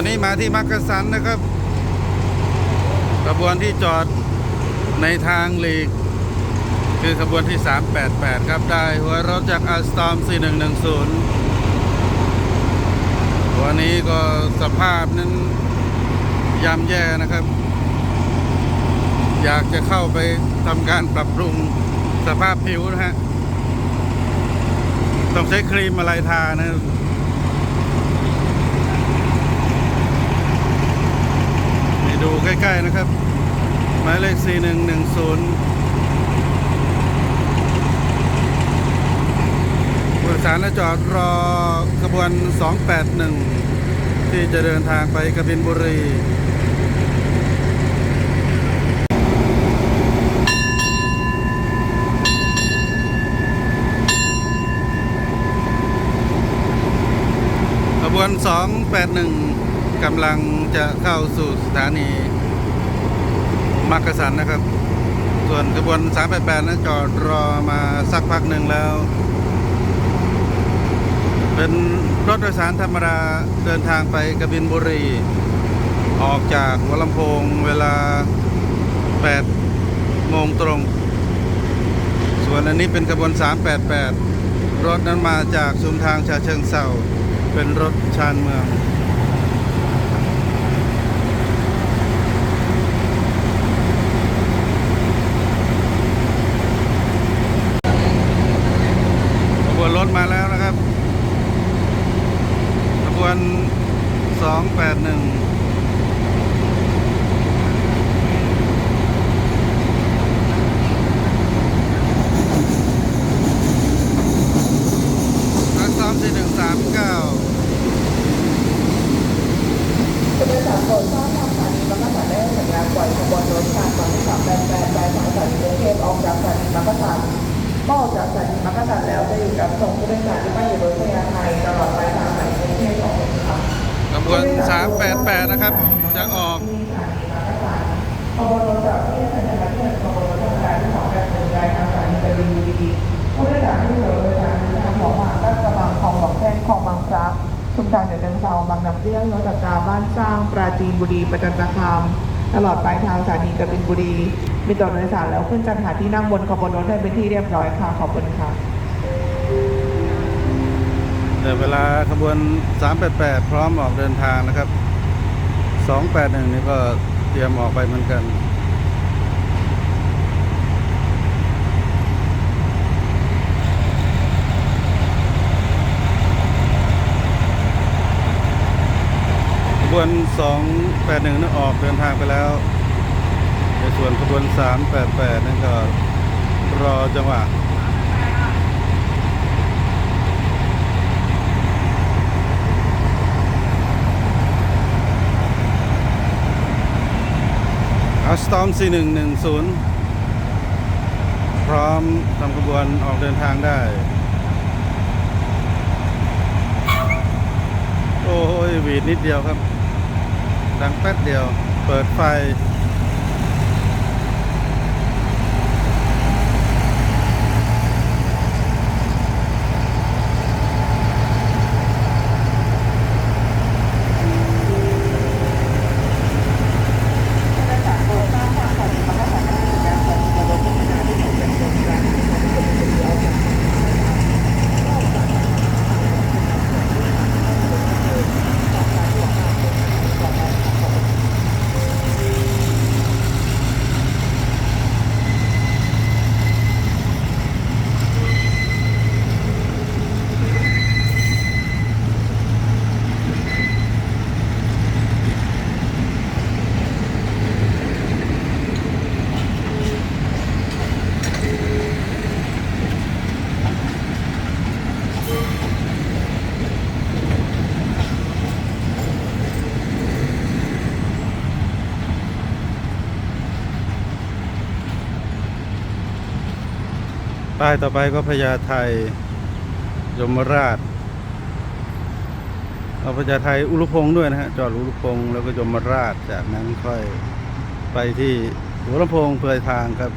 วันนี้มาที่มักกะสันนะครับขบวนที่จอดในทางหลีก คือขบวนที่ 388 ครับ ได้หัวรถจากอัลสตอม 4110 วันนี้ก็สภาพนั้นย่ำแย่นะครับ อยากจะเข้าไปทำการปรับปรุงสภาพผิวนะฮะ ต้องใช้ครีมอะไรทานะ ครับนี่ใกล้ ๆ นะครับ หมายเลข 4110ผู้โดยสารจะจอดรอขบวน 281 ที่จะเดินทางไปกบินบุรีขบวน 281 กำลัง จะเข้าสู่สถานีมักกะสันนะครับ ส่วนขบวน388นั้นจอดรอมาสักพักหนึ่งแล้ว เป็นรถโดยสารธรรมดาเดินทางไปกบินบุรี ออกจากหัวลำโพงเวลา 8 โมงตรง ส่วนอันนี้เป็นขบวน 388 รถนั้นมาจากชุมทางชาเชิงเซาเป็นรถชานเมือง ขบวนรถมาแล้วนะครับ ขบ วน281อมที่หนึ่งสามเก้าผู้โดยสารโปรดทราบทางสามักกะสันได้สัญญาปล่อยขบวนรถทานที่สามแปดแปดปลายทางสานีกรุงเทพออกจากสถานีมักกะสัน ออกจากสถานีมักกะสันแล้วจะอยู่กับส่งผู้โดยสารที่ไม่อยู่บนพญาไทยตลอดปลายทางสถานีกรุงเทพออกเป็นค่ะขบวน388 นะครับ จะออกขบวนรถจากที่สถานีมักกะสันขบวนรถธรรมดาที่สองแปดหนึ่งปลทางสถานีกบินบุรีผู้โดยสารที่อยู่บนทางทางหลวงมหาราชกระบังคลองหลวงแท่งคลองบางพระชุมทางเดินเดินเซาบางน้ำเลี้ยงรถจักราบ้านสร้างปราจีนบุรีประจันตคาม ตลอดปลายทางสถานีกบินบุรี มีตัวโดยสารแล้วขึ้นจัดหาที่นั่งบนขบวนรถได้เป็นที่เรียบร้อยค่ะ ขอบคุณค่ะ แต่เวลาขบวน 388 พร้อมออกเดินทางนะครับ 281 นี่ก็เตรียมออกไปเหมือนกัน วน 281นั้นออกเดินทางไปแล้ว ในส่วนขบวน 388 นั่นก็รอจังหวะอัสตอม 4110 พร้อมทำขบวนออกเดินทางได้ โอ้ยหวีดนิดเดียวครับ ดังแป๊ดเดียว เปิดไฟ ป้ายต่อไปก็พญาไทยมราชเอาพญาไทอุรุพงศ์ด้วยนะฮะจอดอุรุพงศ์แล้วก็ยมราชจากนั้นค่อยไปที่หัวลำโพงเปลายทางครับ